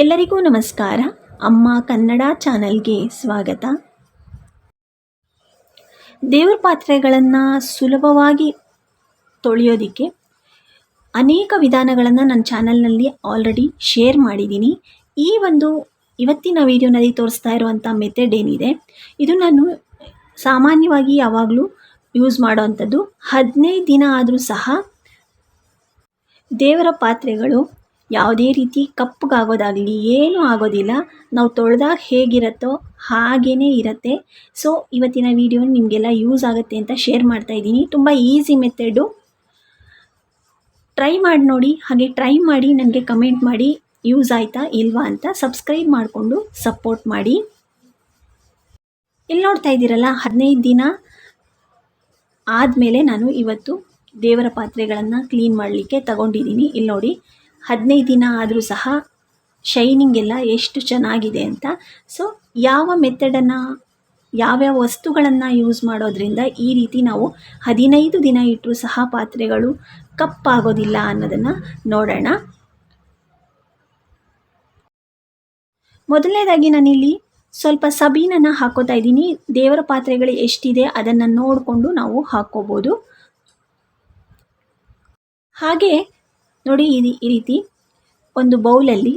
ಎಲ್ಲರಿಗೂ ನಮಸ್ಕಾರ. ಅಮ್ಮ ಕನ್ನಡ ಚಾನಲ್ಗೆ ಸ್ವಾಗತ. ದೇವರ ಪಾತ್ರೆಗಳನ್ನು ಸುಲಭವಾಗಿ ತೊಳೆಯೋದಕ್ಕೆ ಅನೇಕ ವಿಧಾನಗಳನ್ನು ನನ್ನ ಚಾನಲ್ನಲ್ಲಿ ಆಲ್ರೆಡಿ ಶೇರ್ ಮಾಡಿದ್ದೀನಿ. ಈ ಒಂದು ಇವತ್ತಿನ ವೀಡಿಯೋನಲ್ಲಿ ತೋರಿಸ್ತಾ ಇರುವಂಥ ಮೆಥಡ್ ಏನಿದೆ? ಇದು ನಾನು ಸಾಮಾನ್ಯವಾಗಿ ಯಾವಾಗಲೂ ಯೂಸ್ ಮಾಡೋವಂಥದ್ದು ಹದಿನೈದು ದಿನ ಆದರೂ ಸಹ ದೇವರ ಪಾತ್ರೆಗಳು ಯಾವುದೇ ರೀತಿ ಕಪ್ಪಗಾಗೋದಾಗಲಿ, ಏನೂ ಆಗೋದಿಲ್ಲ. ನಾವು ತೊಳೆದಾಗ ಹೇಗಿರುತ್ತೋ ಹಾಗೇ ಇರುತ್ತೆ. ಸೊ ಇವತ್ತಿನ ವೀಡಿಯೋ ನಿಮಗೆಲ್ಲ ಯೂಸ್ ಆಗುತ್ತೆ ಅಂತ ಶೇರ್ ಮಾಡ್ತಾ ಇದ್ದೀನಿ. ತುಂಬ ಈಸಿ ಮೆಥಡು ಟ್ರೈ ಮಾಡಿ ನೋಡಿ. ಹಾಗೆ ಟ್ರೈ ಮಾಡಿ ನನಗೆ ಕಮೆಂಟ್ ಮಾಡಿ. ಯೂಸ್ ಆಯಿತಾ ಇಲ್ವಾ ಅಂತ ಸಬ್ಸ್ಕ್ರೈಬ್ ಮಾಡಿಕೊಂಡು ಸಪೋರ್ಟ್ ಮಾಡಿ. ಇಲ್ಲಿ ನೋಡ್ತಾ ಇದ್ದೀರಲ್ಲ, ಹದಿನೈದು ದಿನ ಆದಮೇಲೆ ನಾನು ಇವತ್ತು ದೇವರ ಪಾತ್ರೆಗಳನ್ನು ಕ್ಲೀನ್ ಮಾಡಲಿಕ್ಕೆ ತಗೊಂಡಿದ್ದೀನಿ. ಇಲ್ಲಿ ನೋಡಿ. ಹದಿನೈದು ದಿನ ಆದರೂ ಸಹ ಶೈನಿಂಗ್ ಎಲ್ಲ ಎಷ್ಟು ಚೆನ್ನಾಗಿದೆ ಅಂತ. ಸೊ ಯಾವ ಮೆಥಡನ್ನು ಯಾವ್ಯಾವ ವಸ್ತುಗಳನ್ನು ಯೂಸ್ ಮಾಡೋದ್ರಿಂದ ಈ ರೀತಿ ನಾವು ಹದಿನೈದು ದಿನ ಇಟ್ಟರೂ ಸಹ ಪಾತ್ರೆಗಳು ಕಪ್ಪಾಗೋದಿಲ್ಲ ಅನ್ನೋದನ್ನು ನೋಡೋಣ. ಮೊದಲನೇದಾಗಿ ನಾನಿಲ್ಲಿ ಸ್ವಲ್ಪ ಸಬೀನನ್ನು ಹಾಕೋತಾ ಇದ್ದೀನಿ. ದೇವರ ಪಾತ್ರೆಗಳು ಎಷ್ಟಿದೆ ಅದನ್ನು ನೋಡಿಕೊಂಡು ನಾವು ಹಾಕ್ಕೋಬೋದು. ಹಾಗೆ ನೋಡಿ ಇದು ಈ ರೀತಿ ಒಂದು ಬೌಲಲ್ಲಿ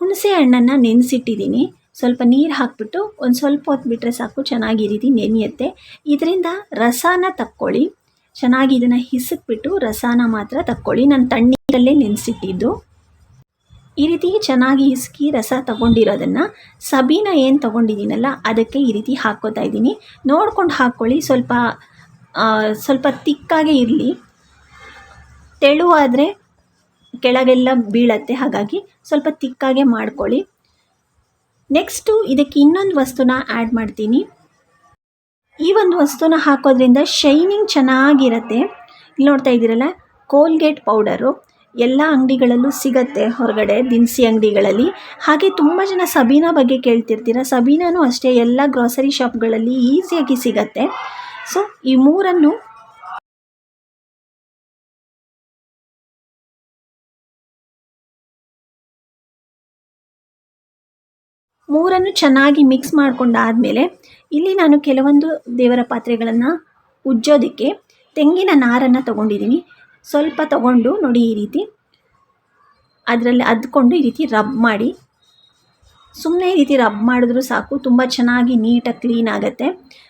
ಹುಣಸೆ ಹಣ್ಣನ್ನು ನೆನೆಸಿಟ್ಟಿದ್ದೀನಿ. ಸ್ವಲ್ಪ ನೀರು ಹಾಕಿಬಿಟ್ಟು ಒಂದು ಸ್ವಲ್ಪ ಹೊತ್ತು ಬಿಟ್ಟರೆ ಸಾಕು, ಚೆನ್ನಾಗಿ ಈ ರೀತಿ ನೆನೆಯುತ್ತೆ. ಇದರಿಂದ ರಸನ ತಕ್ಕೊಳ್ಳಿ. ಚೆನ್ನಾಗಿ ಇದನ್ನು ಹಿಸಕ್ಬಿಟ್ಟು ರಸನ ಮಾತ್ರ ತಕ್ಕೊಳ್ಳಿ. ನಾನು ತಣ್ಣೀರಲ್ಲೇ ನೆನೆಸಿಟ್ಟಿದ್ದು. ಈ ರೀತಿ ಚೆನ್ನಾಗಿ ಹಿಸ್ಕಿ ರಸ ತಗೊಂಡಿರೋದನ್ನು, ಸಬೀನ ಏನು ತಗೊಂಡಿದ್ದೀನಲ್ಲ, ಅದಕ್ಕೆ ಈ ರೀತಿ ಹಾಕೋತಾ ಇದ್ದೀನಿ. ನೋಡ್ಕೊಂಡು ಹಾಕ್ಕೊಳ್ಳಿ ಸ್ವಲ್ಪ ಸ್ವಲ್ಪ ತಿಕ್ಕಾಗೆ ಇರಲಿ. ತೆಳುವಾದರೆ ಕೆಳಗೆಲ್ಲ ಬೀಳತ್ತೆ. ಹಾಗಾಗಿ ಸ್ವಲ್ಪ ತಿಕ್ಕಾಗೆ ಮಾಡ್ಕೊಳ್ಳಿ. ನೆಕ್ಸ್ಟು ಇದಕ್ಕೆ ಇನ್ನೊಂದು ವಸ್ತುನ ಆ್ಯಡ್ ಮಾಡ್ತೀನಿ. ಈ ಒಂದು ವಸ್ತುನ ಹಾಕೋದ್ರಿಂದ ಶೈನಿಂಗ್ ಚೆನ್ನಾಗಿರತ್ತೆ. ಇಲ್ಲಿ ನೋಡ್ತಾ ಇದ್ದೀರಲ್ಲ ಕೋಲ್ಗೇಟ್ ಪೌಡರು ಎಲ್ಲ ಅಂಗಡಿಗಳಲ್ಲೂ ಸಿಗತ್ತೆ ಹೊರಗಡೆ, ದಿನಸಿ ಅಂಗಡಿಗಳಲ್ಲಿ. ಹಾಗೆ ತುಂಬ ಜನ ಸಬೀನಾ ಬಗ್ಗೆ ಕೇಳ್ತಿರ್ತೀರ? ಸಬೀನಾನು ಅಷ್ಟೇ, ಎಲ್ಲ ಗ್ರಾಸರಿ ಶಾಪ್ಗಳಲ್ಲಿ ಈಸಿಯಾಗಿ ಸಿಗತ್ತೆ. ಸೊ ಈ ಮೂರನ್ನು ಮೂರನ್ನು ಚೆನ್ನಾಗಿ ಮಿಕ್ಸ್ ಮಾಡಿಕೊಂಡಾದ್ಮೇಲೆ ಇಲ್ಲಿ ನಾನು ಕೆಲವೊಂದು ದೇವರ ಪಾತ್ರೆಗಳನ್ನು ಉಜ್ಜೋದಕ್ಕೆ ತೆಂಗಿನ ನಾರನ್ನು ತೊಗೊಂಡಿದ್ದೀನಿ ಸ್ವಲ್ಪ ತಗೊಂಡು ನೋಡಿ ಈ ರೀತಿ. ಅದರಲ್ಲಿ ಅದ್ಕೊಂಡು ಈ ರೀತಿ ರಬ್ ಮಾಡಿ. ಸುಮ್ಮನೆ ಈ ರೀತಿ ರಬ್ ಮಾಡಿದ್ರೂ ಸಾಕು, ತುಂಬ ಚೆನ್ನಾಗಿ ನೀಟಾಗಿ ಕ್ಲೀನ್ ಆಗುತ್ತೆ.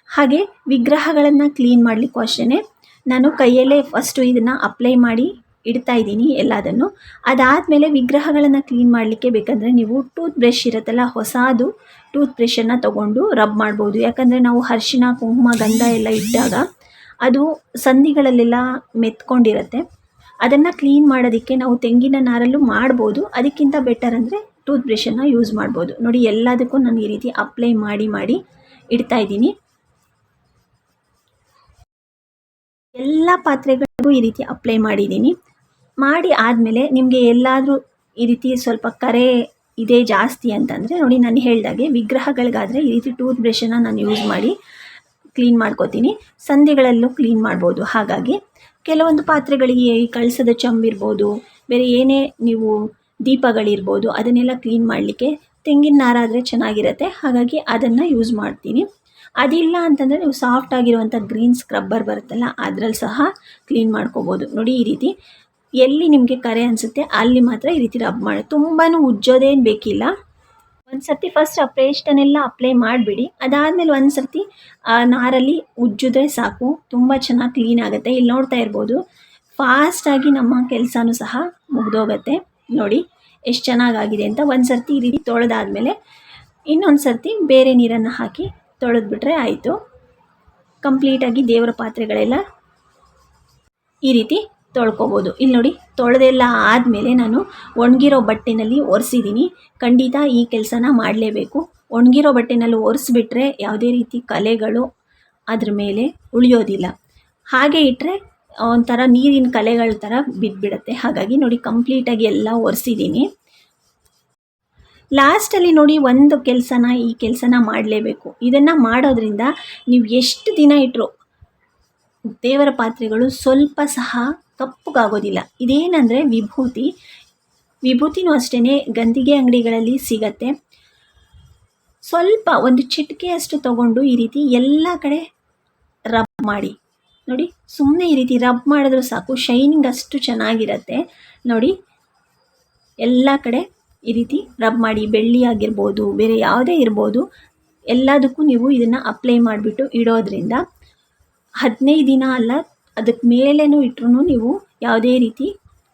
ಹಾಗೆ ವಿಗ್ರಹಗಳನ್ನು ಕ್ಲೀನ್ ಮಾಡಲಿಕ್ಕೂ ಅಷ್ಟೇ ನಾನು ಕೈಯಲ್ಲೇ ಫಸ್ಟು ಇದನ್ನು ಅಪ್ಲೈ ಮಾಡಿ ಇಡ್ತಾ ಇದ್ದೀನಿ ಎಲ್ಲದನ್ನು. ಅದಾದಮೇಲೆ ವಿಗ್ರಹಗಳನ್ನು ಕ್ಲೀನ್ ಮಾಡಲಿಕ್ಕೆ ಬೇಕಂದರೆ ನೀವು ಟೂತ್ ಬ್ರಷ್ ಇರುತ್ತಲ್ಲ ಹೊಸದು ಟೂತ್ ಬ್ರಷನ್ನು ತೊಗೊಂಡು ರಬ್ ಮಾಡ್ಬೋದು. ಯಾಕಂದರೆ ನಾವು ಅರ್ಶಿನ ಕುಂಕುಮ, ಗಂಧ ಎಲ್ಲ ಇಟ್ಟಾಗ ಅದು ಸಂಧಿಗಳಲ್ಲೆಲ್ಲ ಮೆತ್ಕೊಂಡಿರುತ್ತೆ. ಅದನ್ನು ಕ್ಲೀನ್ ಮಾಡೋದಕ್ಕೆ ನಾವು ತೆಂಗಿನ ನಾರಲ್ಲೂ ಮಾಡ್ಬೋದು. ಅದಕ್ಕಿಂತ ಬೆಟರ್ ಅಂದರೆ ಟೂತ್ ಬ್ರಷನ್ನು ಯೂಸ್ ಮಾಡ್ಬೋದು. ನೋಡಿ, ಎಲ್ಲದಕ್ಕೂ ನಾನು ಈ ರೀತಿ ಅಪ್ಲೈ ಮಾಡಿ ಮಾಡಿ ಇಡ್ತಾ ಇದ್ದೀನಿ. ಎಲ್ಲ ಪಾತ್ರೆಗಳಿಗೂ ಈ ರೀತಿ ಅಪ್ಲೈ ಮಾಡಿದ್ದೀನಿ. ಮಾಡಿ ಆದಮೇಲೆ ನಿಮಗೆ ಎಲ್ಲಾದರೂ ಈ ರೀತಿ ಸ್ವಲ್ಪ ಕರೆ ಇದೆ ಜಾಸ್ತಿ ಅಂತಂದರೆ ನೋಡಿ ನಾನು ಹೇಳ್ದಾಗೆ ವಿಗ್ರಹಗಳಿಗಾದರೆ ಈ ರೀತಿ ಟೂತ್ ಬ್ರಷನ್ನು ನಾನು ಯೂಸ್ ಮಾಡಿ ಕ್ಲೀನ್ ಮಾಡ್ಕೋತೀನಿ. ಸಂಧಿಗಳಲ್ಲೂ ಕ್ಲೀನ್ ಮಾಡ್ಬೋದು. ಹಾಗಾಗಿ ಕೆಲವೊಂದು ಪಾತ್ರೆಗಳಿಗೆ ಈ ಕಳಸದ ಚಂಬಿರ್ಬೋದು ಬೇರೆ ಏನೇ ನೀವು ದೀಪಗಳಿರ್ಬೋದು, ಅದನ್ನೆಲ್ಲ ಕ್ಲೀನ್ ಮಾಡಲಿಕ್ಕೆ ತೆಂಗಿನ ನಾರಾದರೆ ಚೆನ್ನಾಗಿರುತ್ತೆ. ಹಾಗಾಗಿ ಅದನ್ನು ಯೂಸ್ ಮಾಡ್ತೀನಿ. ಅದಿಲ್ಲ ಅಂತಂದರೆ ನೀವು ಸಾಫ್ಟ್ ಆಗಿರುವಂಥ ಗ್ರೀನ್ ಸ್ಕ್ರಬ್ಬರ್ ಬರುತ್ತಲ್ಲ, ಅದರಲ್ಲಿ ಸಹ ಕ್ಲೀನ್ ಮಾಡ್ಕೋಬೋದು. ನೋಡಿ ಈ ರೀತಿ ಎಲ್ಲಿ ನಿಮಗೆ ಕರೆ ಅನಿಸುತ್ತೆ, ಅಲ್ಲಿ ಮಾತ್ರ ಈ ರೀತಿ ರಬ್ ಮಾಡಿ. ತುಂಬಾ ಉಜ್ಜೋದೇನು ಬೇಕಿಲ್ಲ. ಒಂದು ಸರ್ತಿ ಫಸ್ಟ್ ಆ ಪೇಸ್ಟನ್ನೆಲ್ಲ ಅಪ್ಲೈ ಮಾಡಿಬಿಡಿ. ಅದಾದಮೇಲೆ ಒಂದು ಸರ್ತಿ ನಾರಲ್ಲಿ ಉಜ್ಜಿದ್ರೆ ಸಾಕು. ತುಂಬ ಚೆನ್ನಾಗಿ ಕ್ಲೀನ್ ಆಗುತ್ತೆ. ಇಲ್ಲಿ ನೋಡ್ತಾ ಇರ್ಬೋದು ಫಾಸ್ಟಾಗಿ ನಮ್ಮ ಕೆಲಸನೂ ಸಹ ಮುಗಿದೋಗತ್ತೆ. ನೋಡಿ, ಎಷ್ಟು ಚೆನ್ನಾಗಾಗಿದೆ ಅಂತ ಒಂದು ಸರ್ತಿ ಈ ರೀತಿ ತೊಳೆದಾದ್ಮೇಲೆ ಇನ್ನೊಂದು ಸರ್ತಿ ಬೇರೆ ನೀರನ್ನು ಹಾಕಿ ತೊಳೆದ್ಬಿಟ್ರೆ ಆಯಿತು. ಕಂಪ್ಲೀಟಾಗಿ ದೇವರ ಪಾತ್ರೆಗಳೆಲ್ಲ ಈ ರೀತಿ ತೊಳ್ಕೊಬೋದು. ಇಲ್ಲಿ ನೋಡಿ ತೊಳೆದೆಲ್ಲ ಆದಮೇಲೆ ನಾನು ಒಣಗಿರೋ ಬಟ್ಟೆನಲ್ಲಿ ಒರೆಸಿದ್ದೀನಿ ಖಂಡಿತ ಈ ಕೆಲಸನ ಮಾಡಲೇಬೇಕು. ಒಣಗಿರೋ ಬಟ್ಟೆನಲ್ಲಿ ಒರೆಸ್ಬಿಟ್ರೆ ಯಾವುದೇ ರೀತಿ ಕಲೆಗಳು ಅದ್ರ ಮೇಲೆ ಉಳಿಯೋದಿಲ್ಲ. ಹಾಗೆ ಇಟ್ಟರೆ ಒಂಥರ ನೀರಿನ ಕಲೆಗಳ ಥರ ಬಿದ್ದುಬಿಡುತ್ತೆ ಹಾಗಾಗಿ ನೋಡಿ, ಕಂಪ್ಲೀಟಾಗಿ ಎಲ್ಲ ಒರೆಸಿದ್ದೀನಿ ಲಾಸ್ಟಲ್ಲಿ ನೋಡಿ, ಒಂದು ಕೆಲಸನ ಈ ಕೆಲಸನ ಮಾಡಲೇಬೇಕು. ಇದನ್ನು ಮಾಡೋದ್ರಿಂದ ನೀವು ಎಷ್ಟು ದಿನ ಇಟ್ಟರು ದೇವರ ಪಾತ್ರೆಗಳು ಸ್ವಲ್ಪ ಸಹ ಕಪ್ಪಗಾಗೋದಿಲ್ಲ. ಇದೇನಂದರೆ ವಿಭೂತಿ. ವಿಭೂತಿನೂ ಅಷ್ಟೇ ಗಂದಿಗೆ ಅಂಗಡಿಗಳಲ್ಲಿ ಸಿಗತ್ತೆ. ಸ್ವಲ್ಪ ಒಂದು ಚಿಟಿಕೆಯಷ್ಟು ತಗೊಂಡು ಈ ರೀತಿ ಎಲ್ಲ ಕಡೆ ರಬ್ ಮಾಡಿ. ನೋಡಿ ಸುಮ್ಮನೆ ಈ ರೀತಿ ರಬ್ ಮಾಡಿದ್ರೂ ಸಾಕು, ಶೈನಿಂಗ್ ಅಷ್ಟು ಚೆನ್ನಾಗಿರತ್ತೆ. ನೋಡಿ, ಎಲ್ಲ ಕಡೆ ಈ ರೀತಿ ರಬ್ ಮಾಡಿ, ಬೆಳ್ಳಿ ಆಗಿರ್ಬೋದು, ಬೇರೆ ಯಾವುದೇ ಇರ್ಬೋದು, ಎಲ್ಲದಕ್ಕೂ ನೀವು ಇದನ್ನು ಅಪ್ಲೈ ಮಾಡಿಬಿಟ್ಟು ಇಡೋದ್ರಿಂದ ಹದಿನೈದು ದಿನ ಅಲ್ಲ ಅದಕ್ಕೆ ಮೇಲೇನು ಇಟ್ರೂ ನೀವು ಯಾವುದೇ ರೀತಿ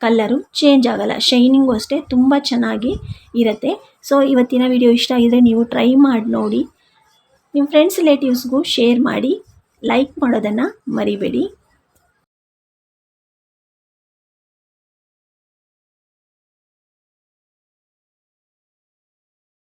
ಕಲ್ಲರು ಚೇಂಜ್ ಆಗಲ್ಲ. ಶೈನಿಂಗು ಅಷ್ಟೇ ತುಂಬ ಚೆನ್ನಾಗಿ ಇರುತ್ತೆ. ಸೊ ಇವತ್ತಿನ ವಿಡಿಯೋ ಇಷ್ಟ ಆಗಿದ್ರೆ ನೀವು ಟ್ರೈ ಮಾಡಿ ನೋಡಿ. ನಿಮ್ಮ ಫ್ರೆಂಡ್ಸ್ ರಿಲೇಟಿವ್ಸ್ಗೂ ಶೇರ್ ಮಾಡಿ ಲೈಕ್ ಮಾಡೋದನ್ನು ಮರಿಬೇಡಿ.